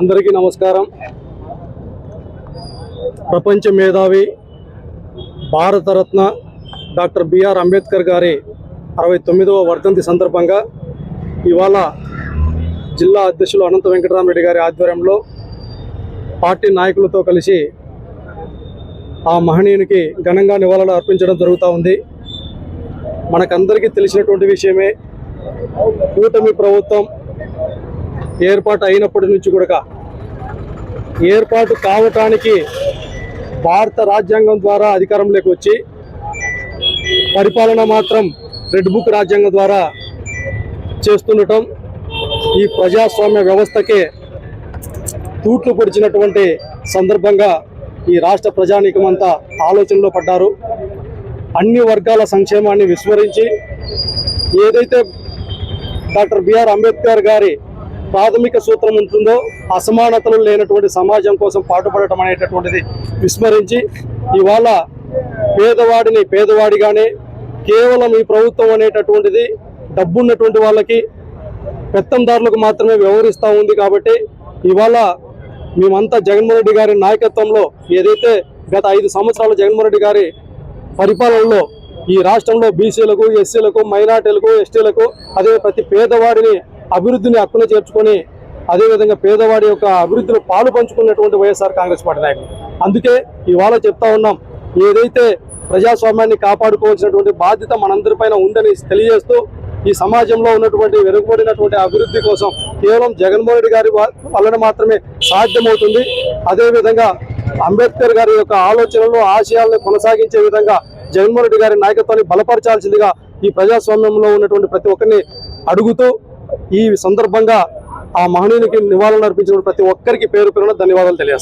అందరికీ నమస్కారం. ప్రపంచ మేధావి భారతరత్న డాక్టర్ బిఆర్ అంబేద్కర్ గారి అరవై తొమ్మిదవ వర్ధంతి సందర్భంగా ఇవాళ జిల్లా అధ్యక్షులు అనంత వెంకటరామరెడ్డి గారి ఆధ్వర్యంలో పార్టీ నాయకులతో కలిసి ఆ మహనీయునికి ఘనంగా నివాళులు అర్పించడం జరుగుతూ ఉంది. మనకందరికీ తెలిసినటువంటి విషయమే కూటమి ప్రభుత్వం ఏర్పాటు అయినప్పటి నుంచి కూడా ఏర్పాటు కావటానికి భారత రాజ్యాంగం ద్వారా అధికారంలోకి వచ్చి పరిపాలన మాత్రం రెడ్ బుక్ రాజ్యాంగం ద్వారా చేస్తుండటం ఈ ప్రజాస్వామ్య వ్యవస్థకే తూట్లు పొడిచినటువంటి సందర్భంగా ఈ రాష్ట్ర ప్రజానీకమంతా ఆలోచనలో పడ్డారు. అన్ని వర్గాల సంక్షేమాన్ని విస్మరించి ఏదైతే డాక్టర్ బిఆర్ అంబేద్కర్ గారి ప్రాథమిక సూత్రం ఉంటుందో అసమానతలు లేనటువంటి సమాజం కోసం పాటుపడటం అనేటటువంటిది విస్మరించి ఇవాళ పేదవాడిని పేదవాడిగానే కేవలం ఈ ప్రభుత్వం అనేటటువంటిది డబ్బున్నటువంటి వాళ్ళకి పెత్తందారులకు మాత్రమే వ్యవహరిస్తూ ఉంది కాబట్టి ఇవాళ మేమంతా జగన్మోహన్ రెడ్డి గారి నాయకత్వంలో ఏదైతే గత ఐదు సంవత్సరాల జగన్మోహన్ రెడ్డి గారి పరిపాలనలో ఈ రాష్ట్రంలో బీసీలకు ఎస్సీలకు మైనార్టీలకు ఎస్టీలకు అదే ప్రతి పేదవాడిని అభివృద్ధిని హక్కున చేర్చుకొని అదేవిధంగా పేదవాడి యొక్క అభివృద్ధిలో పాలు పంచుకున్నటువంటి వైఎస్ఆర్ కాంగ్రెస్ పార్టీ నాయకులు. అందుకే ఇవాళ చెప్తా ఉన్నాం ఏదైతే ప్రజాస్వామ్యాన్ని కాపాడుకోవాల్సినటువంటి బాధ్యత మనందరిపైన ఉందని తెలియజేస్తూ ఈ సమాజంలో ఉన్నటువంటి వెనుకబడినటువంటి అభివృద్ధి కోసం కేవలం జగన్మోహన్ రెడ్డి గారి వలన మాత్రమే సాధ్యమవుతుంది. అదేవిధంగా అంబేద్కర్ గారి యొక్క ఆలోచనలు ఆశయాలను కొనసాగించే విధంగా జగన్మోహన్ రెడ్డి గారి నాయకత్వాన్ని బలపరచాల్సిందిగా ఈ ప్రజాస్వామ్యంలో ఉన్నటువంటి ప్రతి ఒక్కరిని అడుగుతూ ఈ సందర్భంగా ఆ మహనీయునికి నివాళులు అర్పించిన ప్రతి ఒక్కరికి పేరు పేరున ధన్యవాదాలు తెలియజేస్తాను